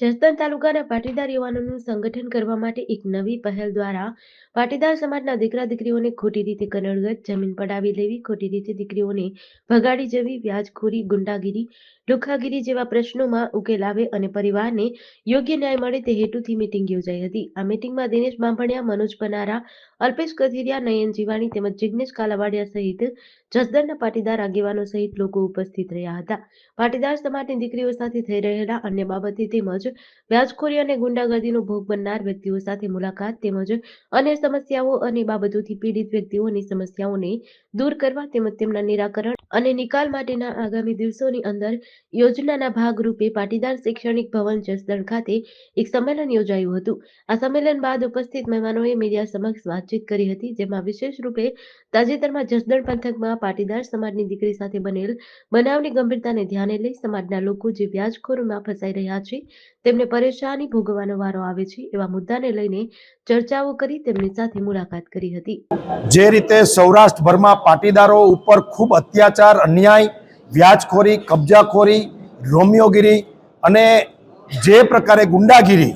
જસદણ તાલુકાના પાટીદાર યુવાનોનું સંગઠન કરવા માટે એક નવી પહેલ દ્વારા પાટીદાર સમાજના દીકરા દીકરીઓને ખોટી રીતે કનડગત જમીન પડાવી લેવી, ખોટી રીતે દીકરીઓને ભગાડી જવી, વ્યાજખોરી, ગુંડાગીરી લુખાગીરી જેવા પ્રશ્નોમાં ઉકેલ આવે અને પરિવારને યોગ્ય ન્યાય મળે તે હેતુથી મીટિંગ યોજાઈ હતી. આ મીટિંગમાં દિનેશ બાંભણિયા, મનોજ પનારા, અલ્પેશ કથિરિયા, નયન જીવાણી તેમજ જિજ્ઞેશ કાલાવાડિયા સહિત જસદણના પાટીદાર આગેવાનો સહિત લોકો ઉપસ્થિત રહ્યા હતા. પાટીદાર સમાજની દીકરીઓ સાથે થઈ રહેલા અન્ય બાબતે તેમજ વ્યાજખોરી અને ગુંડાગર્દીનો ભોગ બનનાર વ્યક્તિઓ સાથે મુલાકાત તેમજ અન્ય સમસ્યાઓ અને બાબતોથી પીડિત વ્યક્તિઓની સમસ્યાઓને દૂર કરવા તેમજ તેમના નિરાકરણ અને નિકાલ માટેના આગામી દિવસોની અંદર યોજનાના ભાગરૂપે પાટીદાર શૈક્ષણિક ભવન જસદણ ખાતે એક સંમેલન યોજાયું હતું. આ સંમેલન બાદ ઉપસ્થિત મહેમાનોએ મીડિયા સમક્ષ વાતચીત કરી હતી, જેમાં વિશેષ રૂપે તાજેતરમાં જસદણ પંથકમાં પાટીદાર સમાજની દીકરી સાથે બનેલ બનાવની ગંભીરતાને ધ્યાને લઈ સમાજના લોકો જે વ્યાજખોરોમાં ફસાઈ રહ્યા છે તેમને પરેશાની ભોગવવાનો વારો આવે છે, એવા મુદ્દાને લઈને ચર્ચાઓ કરી તેમની સાથે મુલાકાત કરી હતી. જે રીતે સૌરાષ્ટ્રભરમાં પાટીદારો ઉપર ખૂબ અત્યાચાર, અન્યાય, વ્યાજખોરી, કબજાખોરી, રોમિયોગીરી અને જે પ્રકારે ગુંડાગીરી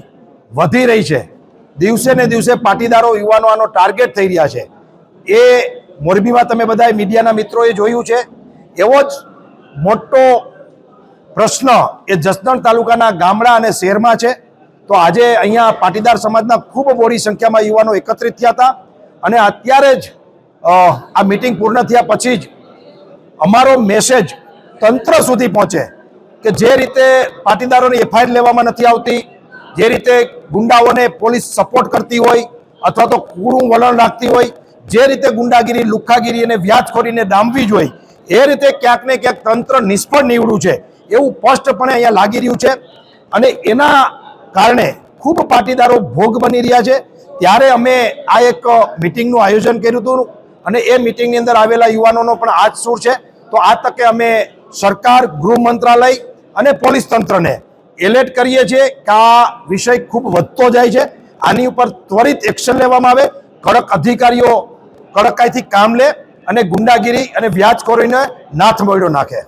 વધી રહી છે, દિવસે ને દિવસે પાટીદારો યુવાનો આનો ટાર્ગેટ થઈ રહ્યા છે. એ મોરબીમાં તમે બધા મીડિયાના મિત્રોએ જોયું છે. એવો જ મોટો પ્રશ્ન એ જસદણ તાલુકાના ગામડા અને શહેરમાં છે. તો આજે અહીંયા પાટીદાર સમાજના ખૂબ મોટી સંખ્યામાં યુવાનો એકત્રિત થયા હતા. અને અત્યારે જ આ મિટિંગ પૂર્ણ થયા પછી જ અમારો મેસેજ તંત્ર સુધી પહોંચે કે જે રીતે પાટીદારોની એફઆઈઆર લેવામાં નથી આવતી, જે રીતે ગુંડાઓને પોલીસ સપોર્ટ કરતી હોય અથવા તો કૂડું વલણ રાખતી હોય, જે રીતે ગુંડાગીરી, લુખ્ખાગીરી અને વ્યાજખોરીને ડામવી જોઈએ એ રીતે ક્યાંક ને ક્યાંક તંત્ર નિષ્ફળ નીવડ્યું છે. એવું સ્પષ્ટપણે અહીંયા લાગી રહ્યું છે. અને એના કારણે ખૂબ પાટીદારો ભોગ બની રહ્યા છે. ત્યારે અમે આ એક મિટિંગનું આયોજન કર્યું હતું અને એ મિટિંગની અંદર આવેલા યુવાનોનો પણ આ જ સૂર છે. તો આ તકે અમે સરકાર, ગૃહ મંત્રાલય અને પોલીસ તંત્રને એલર્ટ કરીએ છીએ કે આ વિષય ખૂબ વધતો જાય છે. આની ઉપર ત્વરિત એક્શન લેવામાં આવે. કડક અધિકારીઓ કડકાઈથી કામ લે અને ગુંડાગીરી અને વ્યાજખોરીને નાથ મોયડો નાખે.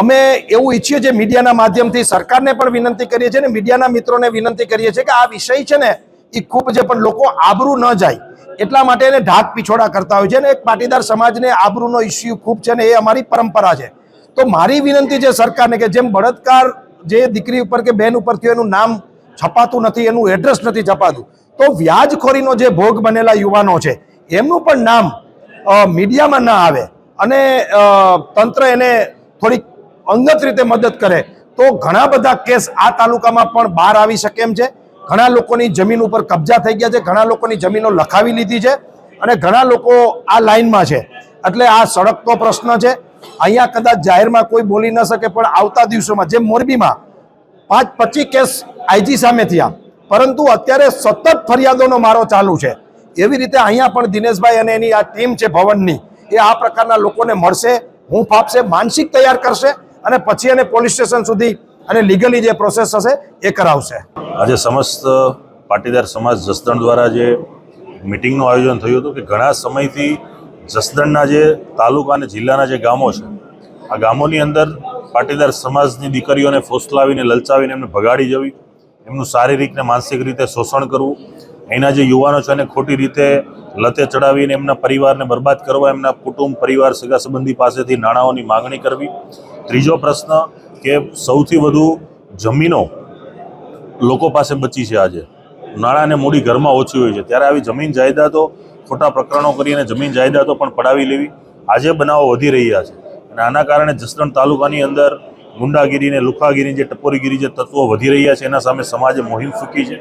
અમે એવું ઈચ્છીએ છીએ મીડિયાના માધ્યમથી સરકારને પણ વિનંતી કરીએ છીએ અને મીડિયાના મિત્રોને વિનંતી કરીએ છીએ કે આ વિષય છે ને એ ખૂબ છે પણ લોકો આબરૂ ન જાય. એટલા માટે એને ઢાક પીછોડા કરતા હોય છે અને એક પાટીદાર સમાજને આબરૂનો ઇસ્યુ ખૂબ છે ને, એ અમારી પરંપરા છે. તો મારી વિનંતી છે સરકારને કે જેમ બળાત્કાર જે દીકરી ઉપર કે બેન ઉપર થયો, એનું નામ છપાતું નથી, એનું એડ્રેસ નથી છપાતું, તો વ્યાજખોરીનો જે ભોગ બનેલા યુવાનો છે, એમનું પણ નામ મીડિયામાં ના આવે. અને તંત્ર એને થોડીક અંગત રીતે મદદ કરે, તો ઘણા બધા કેસ આ તાલુકામાં પણ બહાર આવી શકે એમ છે. ઘણા લોકોની જમીન ઉપર કબજા થઈ ગયા છે, ઘણા લોકોની જમીનો લખાવી લીધી છે અને ઘણા લોકો આ લાઈનમાં છે. એટલે આ સળગતો પ્રશ્ન છે. અહીંયા કદાચ જાહેરમાં કોઈ બોલી ન શકે, પણ આવતા દિવસોમાં, જેમ મોરબીમાં પાંચ પચીસ કેસ આઈજી સામે થયા, પરંતુ અત્યારે સતત ફરિયાદોનો મારો ચાલુ છે. એવી રીતે અહીંયા પણ દિનેશભાઈ અને એની આ ટીમ છે ભવનની, એ આ પ્રકારના લોકોને મળશે, હું ફાપશે, માનસિક તૈયાર કરશે અને પછી એને પોલીસ સ્ટેશન સુધી અને લીગલી જે પ્રોસેસ હશે એ કરાવશે. આજે સમસ્ત પાટીદાર સમાજ જસદણ દ્વારા જે મિટિંગનું આયોજન થયું હતું કે ઘણા સમયથી જસદણના જે તાલુકા અને જિલ્લાના જે ગામો છે, આ ગામોની અંદર પાટીદાર સમાજની દીકરીઓને ફોસલાવીને લલચાવીને એમને ભગાડી જવી, એમનું શારીરિક ને માનસિક રીતે શોષણ કરવું એના જે યુવાનો છે એને ખોટી રીતે લતે ચડાવીને એમના પરિવારને બરબાદ કરવા, એમના કુટુંબ, પરિવાર, સગા સંબંધી પાસેથી નાણાંઓની માગણી કરવી. ત્રીજો પ્રશ્ન કે સૌથી વધુ જમીનો લોકો પાસે બચી છે આજે. નાણાંને મૂડી ઘરમાં ઓછી હોય છે. ત્યારે આવી જમીન જાયદાદો ખોટા પ્રકરણો કરીને જમીન જાયદાદો પણ પડાવી લેવી. આજે બનાવો વધી રહ્યા છે. અને આના કારણે જસદણ તાલુકાની અંદર ગુંડાગીરી ને લુખાગીરી જે ટપોરીગીરી જે તત્વો વધી રહ્યા છે, એના સામે સમાજે મોહિમ ફૂકી છે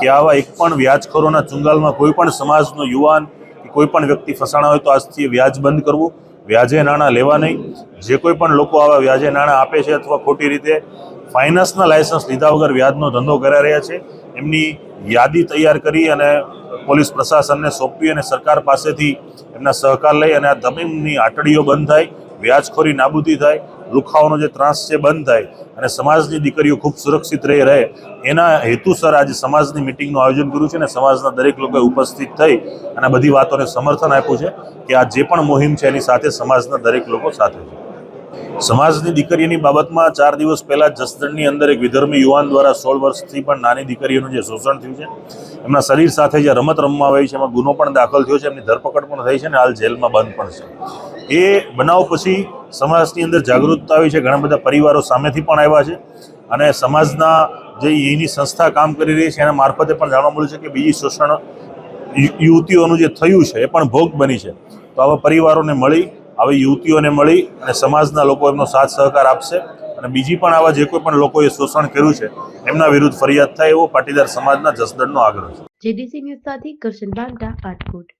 કે આવા એક પણ વ્યાજખોરોના ચુંગાલમાં કોઈ પણ સમાજનો યુવાન કે કોઈ પણ વ્યક્તિ ફસાણા હોય તો આજથી વ્યાજ બંધ કરવું. વ્યાજે નાણાં લેવા નહીં. જે કોઈ પણ લોકો આવા વ્યાજે નાણાં આપે છે અથવા ખોટી રીતે ફાઇનાન્સના લાયસન્સ લીધા વગર વ્યાજનો ધંધો કરાઈ રહ્યા છે, એમની યાદી તૈયાર કરી અને પોલીસ પ્રશાસનને સોંપવી અને સરકાર પાસેથી એમના સહકાર લઈ અને આ દમીમની આટડીઓ બંધ થાય, વ્યાજખોરી નાબૂદી થાય લુખાઓનો જે ત્રાસ છે બંધ થાય અને સમાજની દીકરીઓ ખૂબ સુરક્ષિત રહી રહે, એના હેતુસર આજે સમાજની મિટિંગનું આયોજન કર્યું છે અને સમાજના દરેક લોકોએ ઉપસ્થિત થઈ અને બધી વાતોને સમર્થન આપ્યું છે કે આ જે પણ મુહિમ છે એની સાથે સમાજના દરેક લોકો સાથે છે. સમાજની દીકરીની બાબતમાં ચાર દિવસ પહેલા જસદણની અંદર એક વિધર્મી યુવાન દ્વારા સોળ વર્ષથી પણ નાની દીકરીઓનું જે શોષણ થયું છે, એમના શરીર સાથે જે રમત રમવા આવી છે, એમાં ગુનો પણ દાખલ થયો છે, એમની ધરપકડ પણ થઈ છે અને હાલ જેલમાં બંધ પણ છે. એ બનાવ પછી સમાજની અંદર જાગૃતતા આવી છે, ઘણા બધા પરિવારો સામેથી પણ આવ્યા છે અને સમાજના જે એની સંસ્થા કામ કરી રહી છે, એના મારફતે પણ જાણવા મળ્યું છે કે બીજી શોષણ યુવતીઓનું જે થયું છે, એ પણ ભોગ બની છે. તો આવા પરિવારોને મળી આવી યુવતીઓને મળી અને સમાજના લોકો એમનો સાથ સહકાર આપશે અને બીજી પણ આવા જે કોઈ પણ લોકોએ શોષણ કર્યું છે, એમના વિરુદ્ધ ફરિયાદ થાય એવો પાટીદાર સમાજના જસદણનો આગ્રહ છે. જેડીસી ન્યૂઝ સાથે કરશન બાંટા આટકોટ